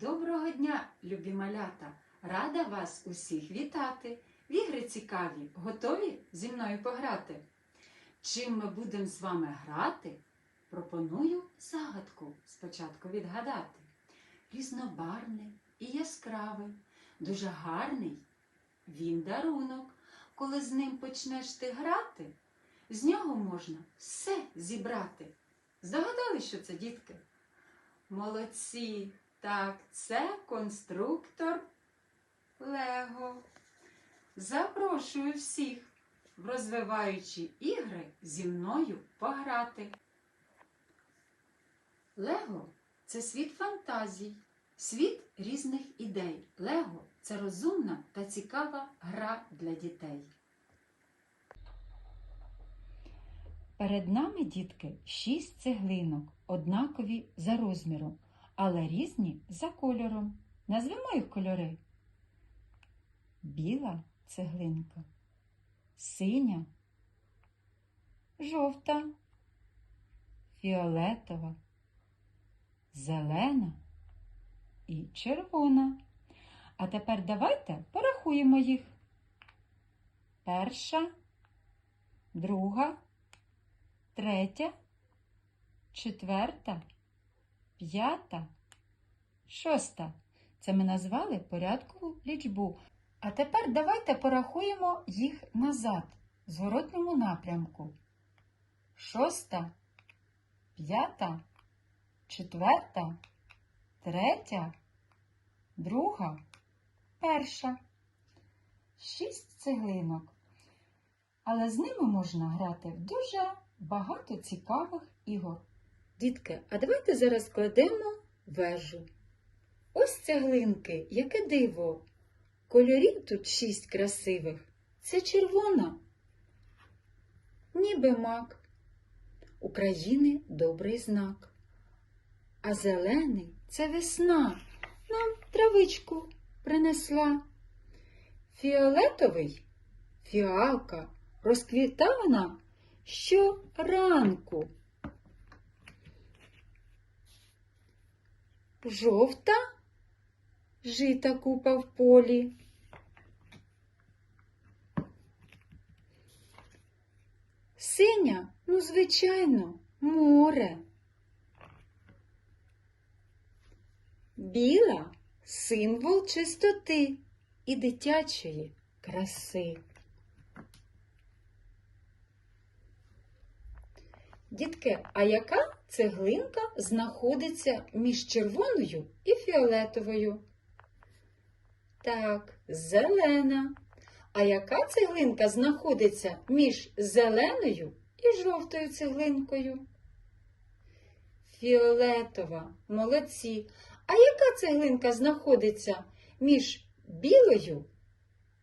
Доброго дня, любі малята! Рада вас усіх вітати! В ігри цікаві, готові зі мною пограти? Чим ми будемо з вами грати? Пропоную загадку спочатку відгадати. Різнобарний і яскравий, дуже гарний він дарунок. Коли з ним почнеш ти грати, з нього можна все зібрати. Здогадали, що це, дітки? Молодці! Так, це конструктор Лего. Запрошую всіх в розвиваючі ігри зі мною пограти. Лего це світ фантазій, світ різних ідей. Лего це розумна та цікава гра для дітей. Перед нами, дітки, шість цеглинок, однакові за розміром, але різні за кольором. Назвемо їх кольори. Біла цеглинка, синя, жовта, фіолетова, зелена і червона. А тепер давайте порахуємо їх. Перша, друга, третя, четверта, п'ята, шоста. Це ми назвали порядкову лічбу. А тепер давайте порахуємо їх назад, в зворотньому напрямку. Шоста, п'ята, четверта, третя, друга, перша. Шість цеглинок. Але з ними можна грати в дуже багато цікавих ігор. Дітки, а давайте зараз кладемо вежу. Ось цеглинки, яке диво. Кольорів тут шість красивих. Це червона, ніби мак. України добрий знак. А зелений це весна. Нам травичку принесла. Фіолетовий фіалка розквітана щоранку. Жовта жита купа в полі. Синя, ну, звичайно, море. Біла символ чистоти і дитячої краси. Дітки, а яка цеглинка знаходиться між червоною і фіолетовою? Так, зелена. А яка цеглинка знаходиться між зеленою і жовтою цеглинкою? Фіолетова, молодці. А яка цеглинка знаходиться між білою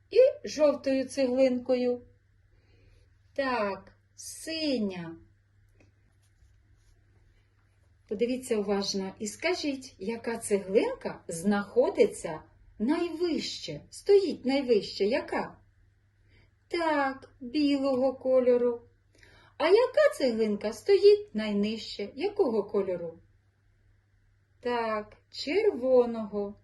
і жовтою цеглинкою? Так, синя. Подивіться уважно і скажіть, яка цеглинка знаходиться найвище, стоїть найвище, яка? Так, білого кольору. А яка цеглинка стоїть найнижче? Якого кольору? Так, червоного.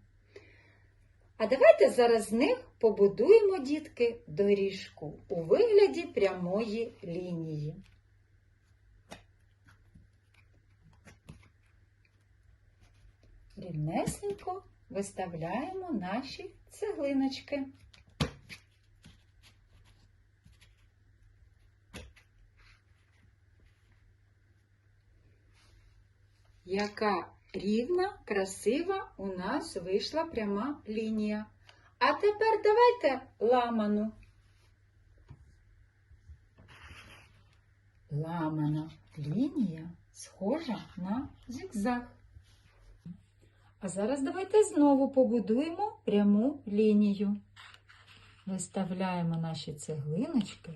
А давайте зараз з них побудуємо, дітки, доріжку у вигляді прямої лінії. Рівнесенько виставляємо наші цеглиночки. Яка рівна, красива у нас вийшла пряма лінія. А тепер давайте ламану. Ламана лінія схожа на зигзаг. А зараз давайте знову побудуємо пряму лінію. Виставляємо наші цеглиночки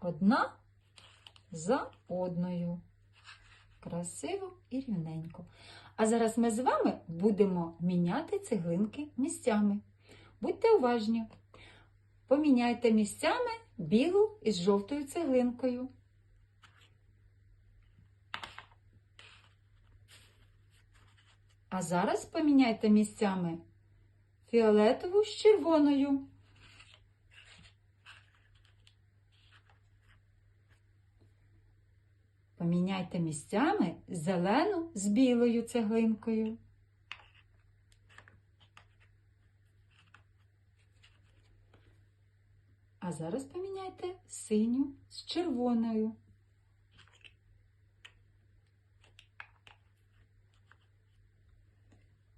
одна за одною. Красиво і рівненько. А зараз ми з вами будемо міняти цеглинки місцями. Будьте уважні. Поміняйте місцями білу із жовтою цеглинкою. А зараз поміняйте місцями фіолетову з червоною. Поміняйте місцями зелену з білою цеглинкою. А зараз поміняйте синю з червоною.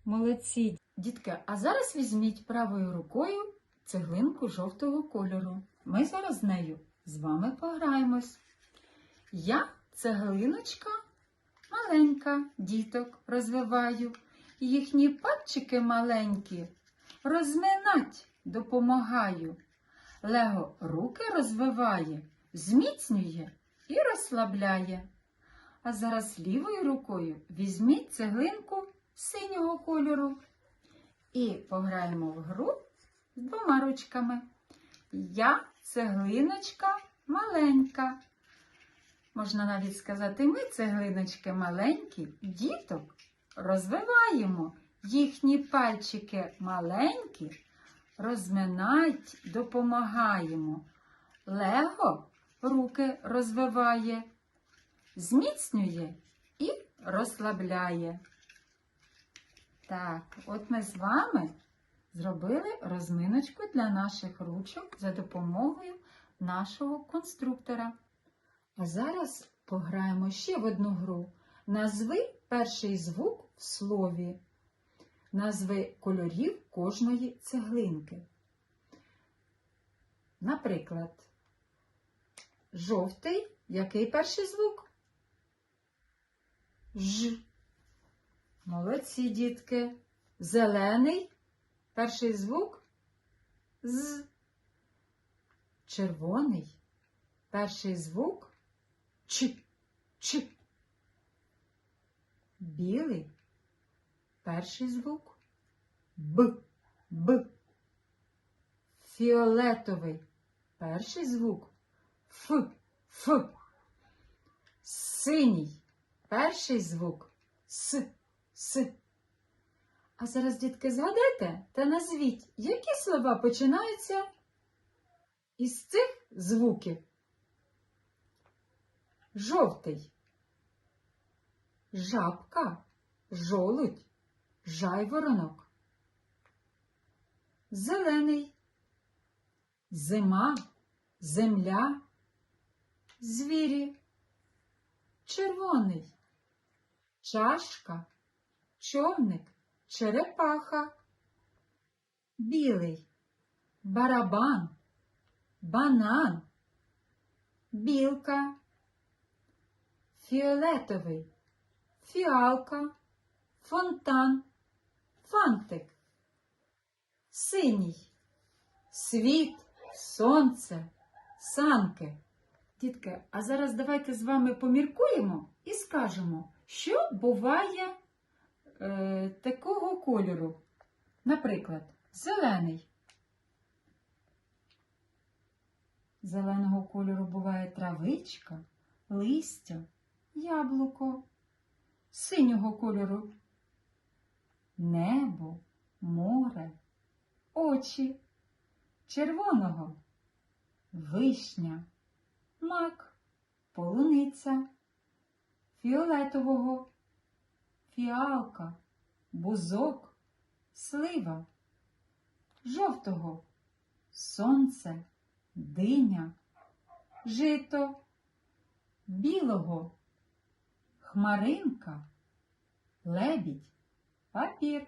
Молодці, дітки, а зараз візьміть правою рукою цеглинку жовтого кольору. Ми зараз з нею з вами пограємось. Я цеглиночка маленька, діток розвиваю. Їхні пальчики маленькі розминать допомагаю. Лего руки розвиває, зміцнює і розслабляє. А зараз лівою рукою візьміть цеглинку синього кольору і пограємо в гру з двома ручками. Я цеглиночка маленька. Можна навіть сказати, ми цеглиночки маленькі, діток розвиваємо. Їхні пальчики маленькі, розминать, допомагаємо. Лего руки розвиває, зміцнює і розслабляє. Так, от ми з вами зробили розминочку для наших ручок за допомогою нашого конструктора. А зараз пограємо ще в одну гру. Назви перший звук в слові. Назви кольорів кожної цеглинки. Наприклад, жовтий який перший звук? Ж. Молодці, дітки. Зелений перший звук з. Червоний перший звук Ч. Ч. Білий перший звук Б. Б. Фіолетовий перший звук Ф. Ф. Синій перший звук С. С. А зараз, дітки, згадайте та назвіть, які слова починаються із цих звуків. Жовтий. Жабка, жолудь, жайворонок. Зелений. Зима, земля, звірі. Червоний. Чашка, човник, черепаха. Білий. Барабан, банан, білка фіолетовий, фіалка, фонтан, фантик, синій, світ, сонце, санки. Дітки, а зараз давайте з вами поміркуємо і скажемо, що буває е, такого кольору. Наприклад, зелений. Зеленого кольору буває травичка, листя, яблуко, синього кольору, небо, море, очі, червоного, вишня, мак, полуниця, фіолетового, фіалка, бузок, слива, жовтого, сонце, диня, жито, білого хмаринка, лебідь, папір.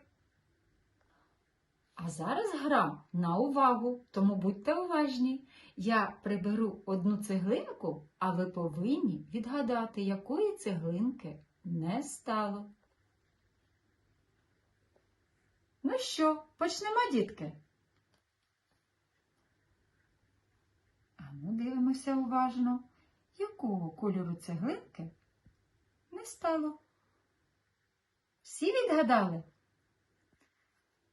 А зараз гра на увагу, тому будьте уважні. Я приберу одну цеглинку, а ви повинні відгадати, якої цеглинки не стало. Ну що, почнемо, дітки? А ну дивимося уважно, якого кольору цеглинки не стало. Всі відгадали?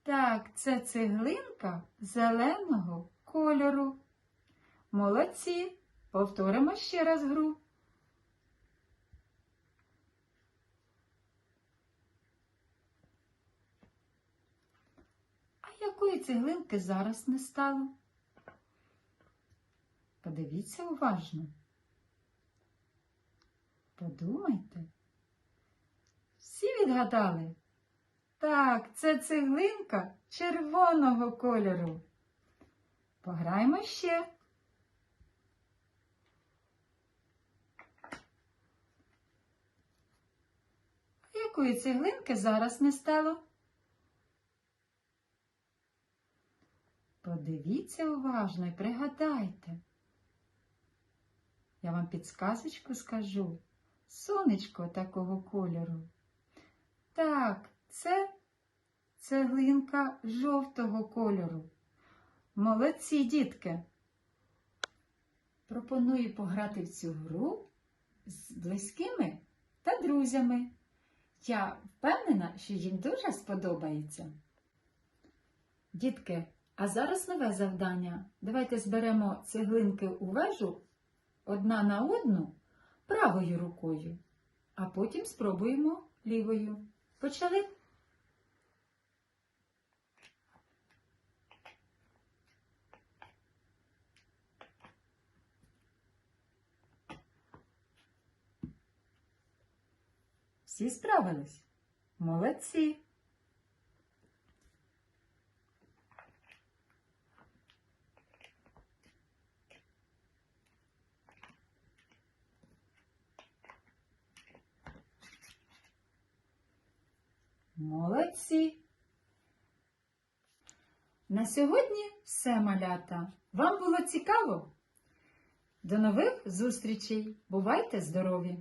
Так, це цеглинка зеленого кольору. Молодці. Повторимо ще раз гру. Якої цеглинки зараз не стало? Подивіться уважно. Подумайте. Всі відгадали? Так, це цеглинка червоного кольору. Пограємо ще. Якої цеглинки зараз не стало? Подивіться уважно і пригадайте. Я вам підсказочку скажу. Сонечко такого кольору. Так, це цеглинка жовтого кольору. Молодці, дітки. Пропоную пограти в цю гру з близькими та друзями. Я впевнена, що їм дуже сподобається. Дітки, а зараз нове завдання. Давайте зберемо цеглинки у вежу одна на одну правою рукою, а потім спробуємо лівою. Почали? Всі справились? Молодці! Молодці! На сьогодні все, малята. Вам було цікаво? До нових зустрічей! Бувайте здорові!